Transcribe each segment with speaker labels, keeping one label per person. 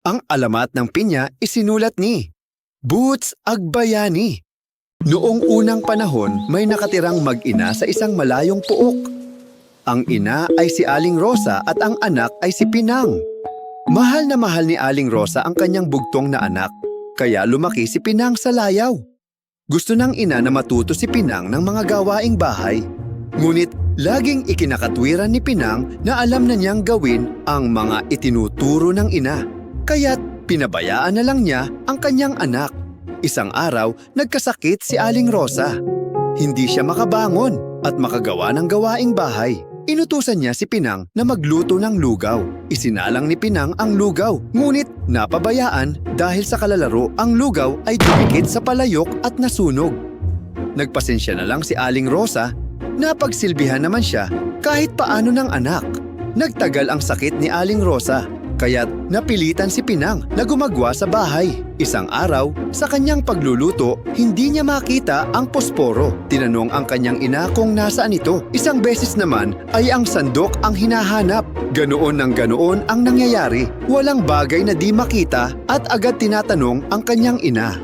Speaker 1: Ang alamat ng pinya isinulat ni Boots Agbayani. Noong unang panahon, may nakatirang mag-ina sa isang malayong puok. Ang ina ay si Aling Rosa at ang anak ay si Pinang. Mahal na mahal ni Aling Rosa ang kanyang bugtong na anak, kaya lumaki si Pinang sa layaw. Gusto ng ina na matuto si Pinang ng mga gawaing bahay. Ngunit laging ikinakatwiran ni Pinang na alam na niyang gawin ang mga itinuturo ng ina. Kaya't pinabayaan na lang niya ang kanyang anak. Isang araw, nagkasakit si Aling Rosa. Hindi siya makabangon at makagawa ng gawaing bahay. Inutusan niya si Pinang na magluto ng lugaw. Isinalang ni Pinang ang lugaw, ngunit napabayaan dahil sa kalalaro ang lugaw ay dumikit sa palayok at nasunog. Nagpasensya na lang si Aling Rosa, napagsilbihan naman siya kahit paano ng anak. Nagtagal ang sakit ni Aling Rosa, kaya't napilitan si Pinang na gumagwa sa bahay. Isang araw, sa kanyang pagluluto, hindi niya makita ang posporo. Tinanong ang kanyang ina kung nasaan ito. Isang beses naman ay ang sandok ang hinahanap. Ganoon ng ganoon ang nangyayari. Walang bagay na di makita at agad tinatanong ang kanyang ina.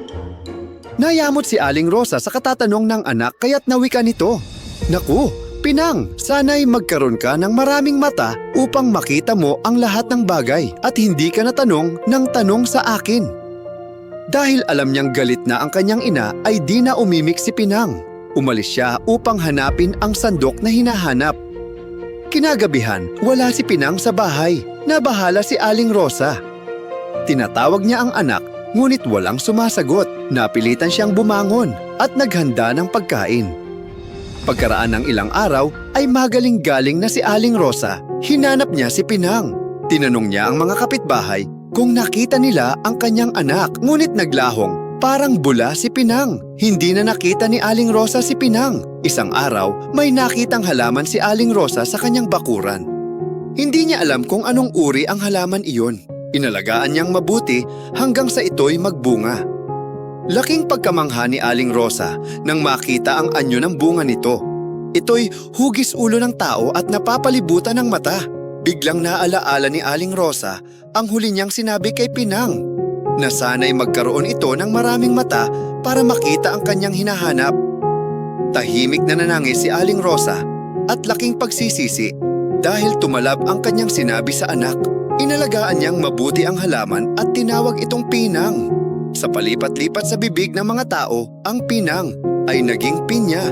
Speaker 1: Nayamot si Aling Rosa sa katatanong ng anak kaya't nawika nito. Naku, Pinang, sana'y magkaroon ka ng maraming mata upang makita mo ang lahat ng bagay at hindi ka natanong ng tanong sa akin. Dahil alam niyang galit na ang kanyang ina ay di na umimik si Pinang. Umalis siya upang hanapin ang sandok na hinahanap. Kinagabihan, wala si Pinang sa bahay. Nabahala si Aling Rosa. Tinatawag niya ang anak ngunit walang sumasagot. Napilitan siyang bumangon at naghanda ng pagkain. Pagkaraan ng ilang araw ay magaling-galing na si Aling Rosa. Hinanap niya si Pinang. Tinanong niya ang mga kapitbahay kung nakita nila ang kanyang anak ngunit naglahong parang bula si Pinang. Hindi na nakita ni Aling Rosa si Pinang. Isang araw, may nakitang halaman si Aling Rosa sa kanyang bakuran. Hindi niya alam kung anong uri ang halaman iyon. Inalagaan niyang mabuti hanggang sa ito'y magbunga. Laking pagkamangha ni Aling Rosa nang makita ang anyo ng bunga nito. Ito'y hugis ulo ng tao at napapalibutan ng mata. Biglang naalaala ni Aling Rosa ang huli niyang sinabi kay Pinang na sana'y magkaroon ito ng maraming mata para makita ang kanyang hinahanap. Tahimik na nanangis si Aling Rosa at laking pagsisisi dahil tumalab ang kanyang sinabi sa anak. Inalagaan niyang mabuti ang halaman at tinawag itong Pinang. Sa palipat-lipat sa bibig ng mga tao, ang pinang ay naging pinya.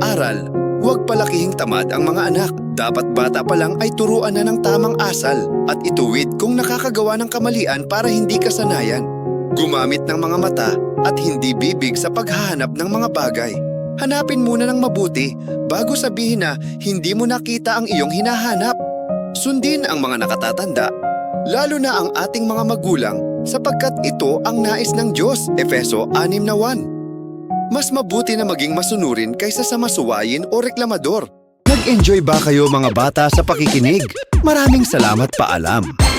Speaker 1: Aral, huwag palakihing tamad ang mga anak. Dapat bata pa lang ay turuan na ng tamang asal at ituwid kung nakakagawa ng kamalian para hindi kasanayan. Gumamit ng mga mata at hindi bibig sa paghahanap ng mga bagay. Hanapin muna ng mabuti bago sabihin na hindi mo nakita ang iyong hinahanap. Sundin ang mga nakatatanda, lalo na ang ating mga magulang sapagkat ito ang nais ng Diyos, Efeso 6 na 1. Mas mabuti na maging masunurin kaysa sa masuwayin o reklamador. Nag-enjoy ba kayo mga bata sa pakikinig? Maraming salamat paalam.